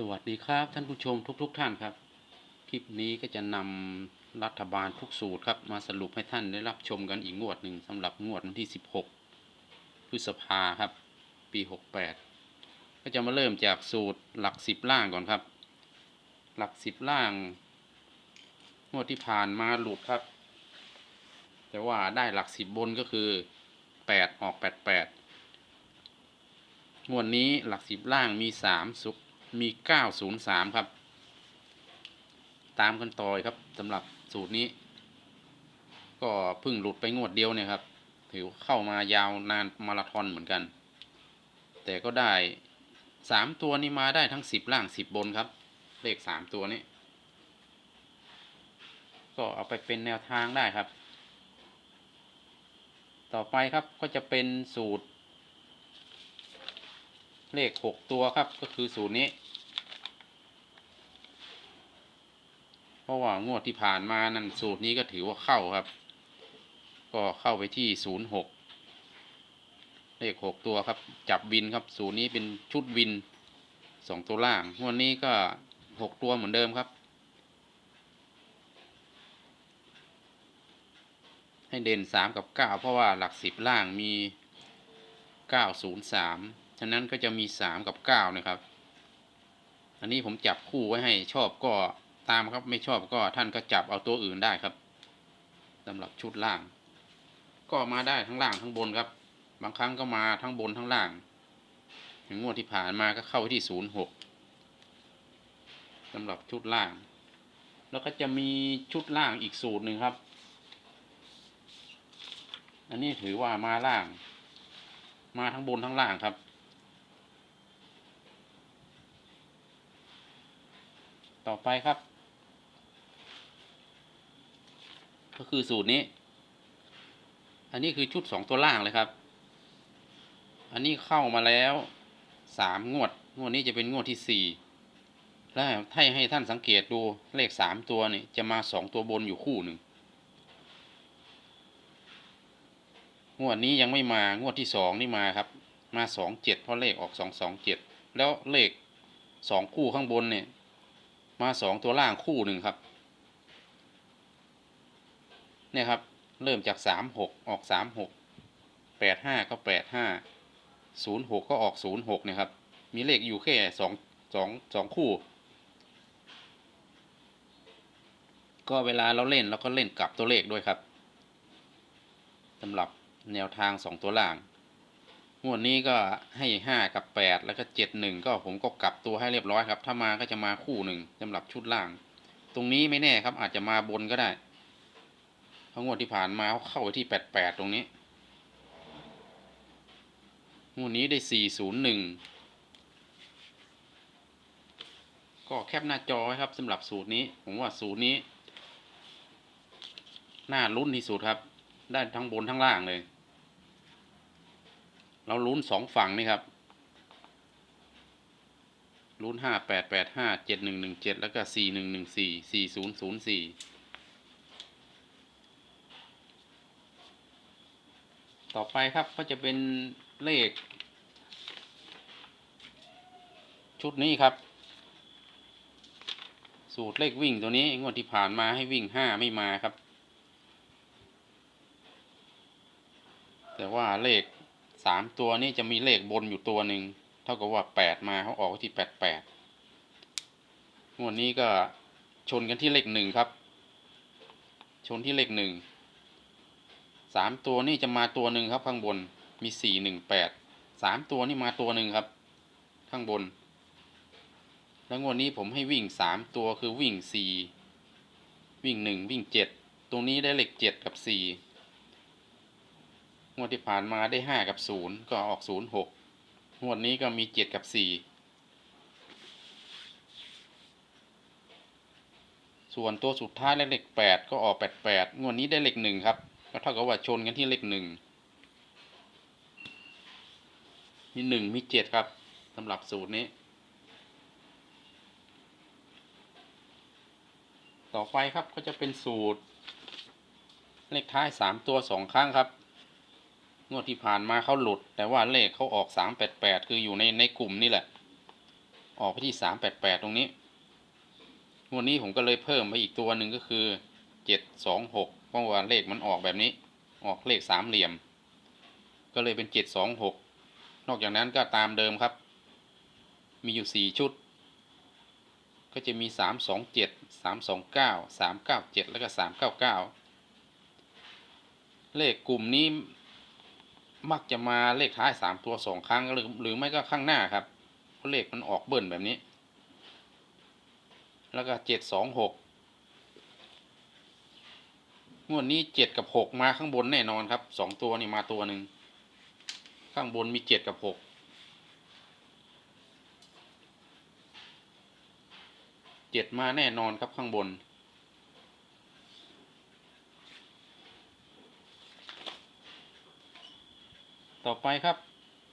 สวัสดีครับท่านผู้ชมทุกๆทท่านครับ คลิปนี้ก็จะนำรัฐบาลทุกสูตรครับ มาสรุปให้ท่านได้รับชมกันอีกงวดหนึ่งสำหรับงวดวันที่ 16 พฤษภาครับ ปี 68 ก็จะมาเริ่มจากสูตรหลักสิบล่างก่อนครับ หลักสิบล่าง งวดที่ผ่านมาหลุดครับ แต่ว่าได้หลักสิบบนก็คือ 8 ออก 88งวดนี้หลักสิบล่างมีสามสุก มี 903 ครับ ตามกันต่อยครับสำหรับสูตรนี้ ก็เพิ่งหลุดไปงวดเดียวเนี่ยครับ ถือเข้ามายาวนานมาราธอนเหมือนกัน แต่ก็ได้สามตัวนี้มาได้ทั้งสิบล่างสิบบนครับ เลขสามตัวนี้ ก็เอาไปเป็นแนวทางได้ครับ ต่อไปครับก็จะเป็นสูตรเลขหกตัวครับ ก็คือสูตรนี้ เพราะว่างวดที่ผ่านมานั่นสูตรนี้ก็ถือว่าเข้าครับ ก็เข้าไปที่ศูนย์หกเลขหกตัวครับ จับวินครับสูตรนี้เป็นชุดวินสองตัวล่างงวดนี้ก็หกตัวเหมือนเดิมครับ ให้เด่นสามกับเก้าเพราะว่าหลักสิบล่างมีเก้าศูนย์สามฉะนั้นก็จะมีสามกับเก้านะครับ อันนี้ผมจับคู่ไว้ให้ชอบก็ ตามครับไม่ชอบก็ท่านก็จับเอาตัวอื่นได้ครับสำหรับชุดล่าง ก็มาได้ทั้งล่างทั้งบนครับ บางครั้งก็มาทั้งบนทั้งล่างอย่างงวดที่ผ่านมาก็เข้าที่ศูนย์หกสำหรับชุดล่าง แล้วก็จะมีชุดล่างอีกสูตรหนึ่งครับ อันนี้ถือว่ามาล่าง มาทั้งบนทั้งล่างครับต่อไปครับ ก็คือสูตรนี้ อันนี้คือชุดสองตัวล่างเลยครับ อันนี้เข้ามาแล้วสามงวด งวดนี้จะเป็นงวดที่สี่แล้วถ้าให้ท่านสังเกตดูเลขสามตัวนี่จะมาสองตัวบนอยู่คู่หนึ่งงวดนี้ยังไม่มางวดที่สองนี่มาครับ มาสองเจ็ดเพราะเลขออกสองสองเจ็ดแล้วเลขสองคู่ข้างบนเนี่ย มาสองตัวล่างคู่หนึ่งครับ เนี่ยครับ เริ่มจากสามหกออกสามหกแปดห้าก็แปดห้าศูนย์หกก็ออกศูนย์หกเนี่ยครับ มีเลขอยู่แค่สองสองสองคู่ ก็เวลาเราเล่นเราก็เล่นกลับตัวเลขด้วยครับสำหรับแนวทางสองตัวล่างงวดนี้ก็ให้ห้ากับแปดแล้วก็เจ็ดหนึ่งก็ผมก็กลับตัวให้เรียบร้อยครับ ถ้ามาก็จะมาคู่หนึ่งสำหรับชุดล่าง ตรงนี้ไม่แน่ครับอาจจะมาบนก็ได้ เพราะงวดที่ผ่านมาเขาเข้าไปที่แปดแปดตรงนี้ งวดนี้ได้สี่ศูนย์หนึ่งก็แคปหน้าจอไว้ครับสำหรับสูตรนี้ ผมว่าสูตรนี้ น่าลุ้นที่สุดครับ ได้ทั้งบนทั้งล่างเลย เราลุ้นสองฝั่งนี่ครับลุ้นห้าแปดแปดห้าเจ็ดหนึ่งหนึ่งเจ็ดแล้วก็สี่หนึ่งหนึ่งสี่สี่ศูนย์ศูนย์สี่ ต่อไปครับก็จะเป็นเลข ชุดนี้ครับ สูตรเลขวิ่งตัวนี้งวดที่ผ่านมาให้วิ่งห้าไม่มาครับ แต่ว่าเลขสามตัวนี้จะมีเลขบนอยู่ตัวหนึ่งเท่ากับว่าแปดมาเขาออกที่แปดแปดงวดนี้ก็ชนกันที่เลขหนึ่งครับ ชนที่เลขหนึ่ง สามตัวนี่จะมาตัวหนึ่งครับข้างบนมีสี่หนึ่งแปดสามตัวนี่มาตัวหนึ่งครับ ข้างบน แล้วงวดนี้ผมให้วิ่งสามตัวคือวิ่งสี่วิ่งหนึ่งวิ่งเจ็ดตรงนี้ได้เลขเจ็ดกับสี่งวดที่ผ่านมาได้ห้ากับศูนย์ก็ออกศูนย์หกงวดนี้ก็มีเจ็ดกับสี่ส่วนตัวสุดท้ายเลขแปดก็ออกแปดแปดงวดนี้ได้เลขหนึ่งครับ ก็เท่ากับว่าชนกันที่เลขหนึ่งมีหนึ่งมีเจ็ดครับสำหรับสูตรนี้ ต่อไปครับก็จะเป็นสูตร เลขท้ายสามตัวสองครั้งครับ งวดที่ผ่านมาเขาหลุด แต่ว่าเลขเขาออกสามแปดแปดคืออยู่ในในกลุ่มนี่แหละ ออกไปที่สามแปดแปดตรงนี้ งวดนี้ผมก็เลยเพิ่มไปอีกตัวหนึ่งก็คือเจ็ดสองหก ราะว่าเลขมันออกแบบนี้ ออกเลขสามเหลี่ยม ก็เลยเป็นเจ็ดสองหกนอกจากนั้นก็ตามเดิมครับ มีอยู่สี่ชุด ก็จะมีสามสองเจ็ดสามสองเก้าสามเก้าเจ็ดแล้วก็สามเก้าเก้าเลขกลุ่มนี้มักจะมาเลขท้ายสามตัวสองครั้งหรือหรือไม่ก็ข้างหน้าครับเพราะเลขมันออกเบิ้ลแบบนี้ แล้วก็เจ็ดสองหก งวดนี้เจ็ดกับหกมาข้างบนแน่นอนครับสองตัวนี่มาตัวหนึ่งข้างบนมีเจ็ดกับหกเจ็ดมาแน่นอนครับข้างบน ต่อไปครับ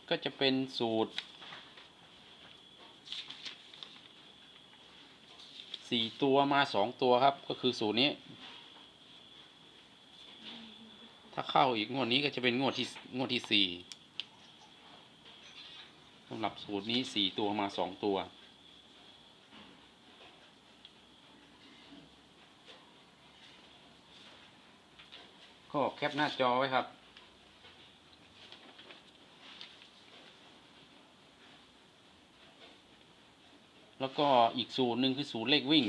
ก็จะเป็นสูตรสี่ตัวมาสองตัวครับก็คือสูตรนี้ ถ้า เข้าอีกงวดนี้ก็จะเป็นงวดที่งวดที่สี่สำหรับสูตรนี้สี่ตัวมาสองตัว ก็แคปหน้าจอไว้ครับแล้วก็อีกสูตรหนึ่งคือสูตรเลขวิ่ง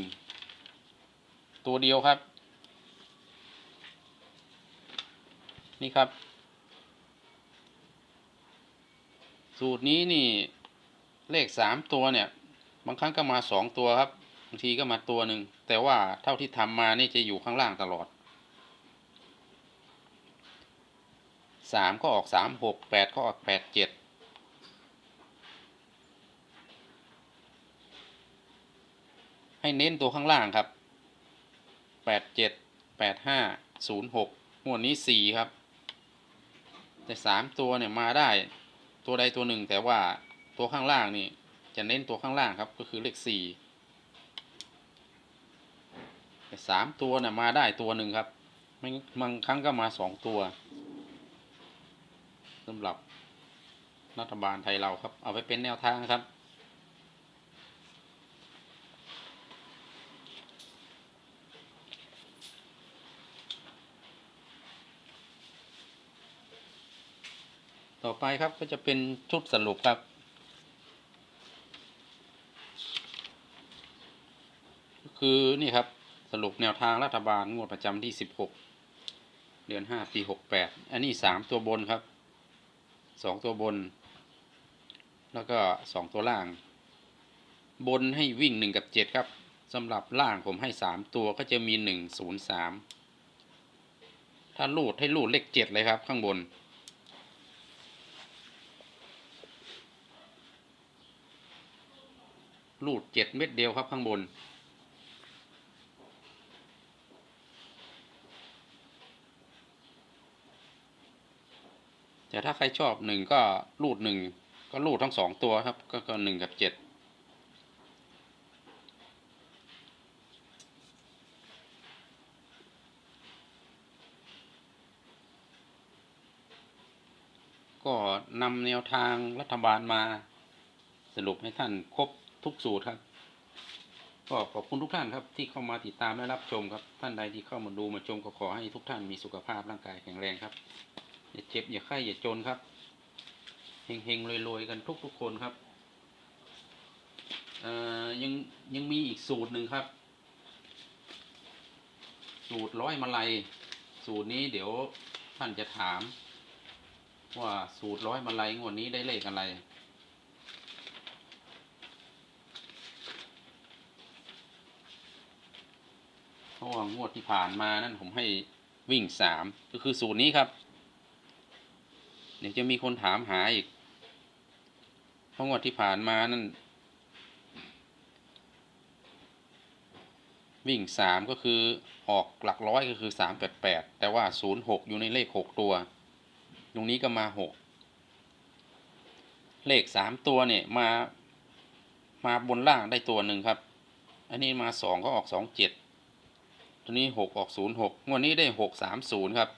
ตัวเดียวครับ นี่ครับ สูตรนี้นี่เลขสามตัวเนี่ย บางครั้งก็มาสองตัวครับบางทีก็มาตัวหนึ่งแต่ว่าเท่าที่ทำมานี่จะอยู่ข้างล่างตลอดสามก็ออกสามหกแปดก็ออกแปดเจ็ดให้เน้นตัวข้างล่างครับแปดเจ็ดแปดห้าศูนย์หกหมวดนี้สี่ครับ แต่สามตัวเนี่ยมาได้ ตัวใดตัวหนึ่งแต่ว่าตัวข้างล่างนี่ จะเน้นตัวข้างล่างครับก็คือเลขสี่แต่สามตัวเนี่ยมาได้ตัวหนึ่งครับไม่บางครั้งก็มาสองตัวสำหรับรัฐบาลไทยเราครับ เอาไปเป็นแนวทางครับ ต่อไปครับก็จะเป็นชุดสรุปครับ คือนี่ครับสรุปแนวทางรัฐบาลงวดประจำที่ 16 เดือน 5 ปี 68 อันนี้ 3 ตัวบนครับ 2 ตัวบน แล้วก็ 2 ตัวล่าง บนให้วิ่ง 1 กับ 7 ครับสำหรับล่างผมให้ 3 ตัวก็จะมี 1 0 3 ถ้าลูดให้ลูดเลข 7 เลยครับข้างบน ลูดเจ็ดเม็ดเดียวครับข้างบน แต่ถ้าใครชอบหนึ่งก็ลูดหนึ่งก็ลูดทั้งสองตัวครับก็ก็หนึ่งกับเจ็ดก็นำแนวทางรัฐบาลมาสรุปให้ท่านครบ ทุกสูตรครับ ก็ขอบคุณทุกท่านครับ ที่เข้ามาติดตามและรับชมครับ ท่านใดที่เข้ามาดูมาชมก็ขอให้ทุกท่านมีสุขภาพร่างกายแข็งแรงครับ อย่าเจ็บอย่าไข้อย่าจนครับเฮงๆรวยๆกันทุกๆคนครับเอ่อยังยังมีอีกสูตรหนึ่งครับ สูตรร้อยมาลัย สูตรนี้เดี๋ยวท่านจะถาม ว่าสูตรร้อยมาลัยงวดนี้ได้เลขอะไร เพราะ ว่างวดที่ผ่านมานั่นผมให้วิ่งสามก็คือสูตรนี้ครับ เดี๋ยวจะมีคนถามหาอีกเพราะงวดที่ผ่านมานั่น วิ่งสามก็คือออกหลักร้อยก็คือสามแปดแปดแต่ว่าศูนย์หกอยู่ในเลขหกตัว ตรงนี้ก็มาหกเลขสามตัวเนี่ยมามาบนล่างได้ตัวหนึ่งครับ อันนี้มาสองก็ออกสองเจ็ด ตัวนี้หกออกศูนย์หกงวดนี้ได้หกสามศูนย์ครับ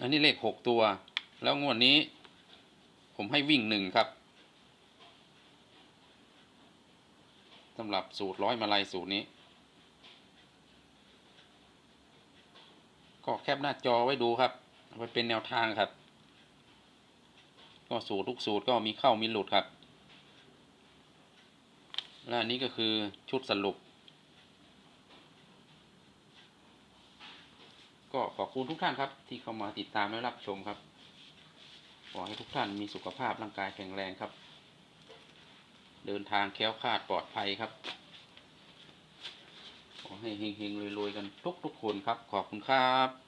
อันนี้เลขหกตัว แล้วงวดนี้ ผมให้วิ่งหนึ่งครับสำหรับสูตรร้อยมาลัยสูตรนี้ ก็แคปหน้าจอไว้ดูครับเอาไปเป็นแนวทางครับ ก็สูตรทุกสูตรก็มีเข้ามีหลุดครับ และนนี้ก็คือชุดสรุป ก็ขอบคุณทุกท่านครับ ที่เข้ามาติดตามและรับชมครับ ขอให้ทุกท่านมีสุขภาพร่างกายแข็งแรงครับ เดินทางแคล้วคลาดปลอดภัยครับ ขอให้เฮงๆรวยๆกันทุกๆคนครับ ขอบคุณครับ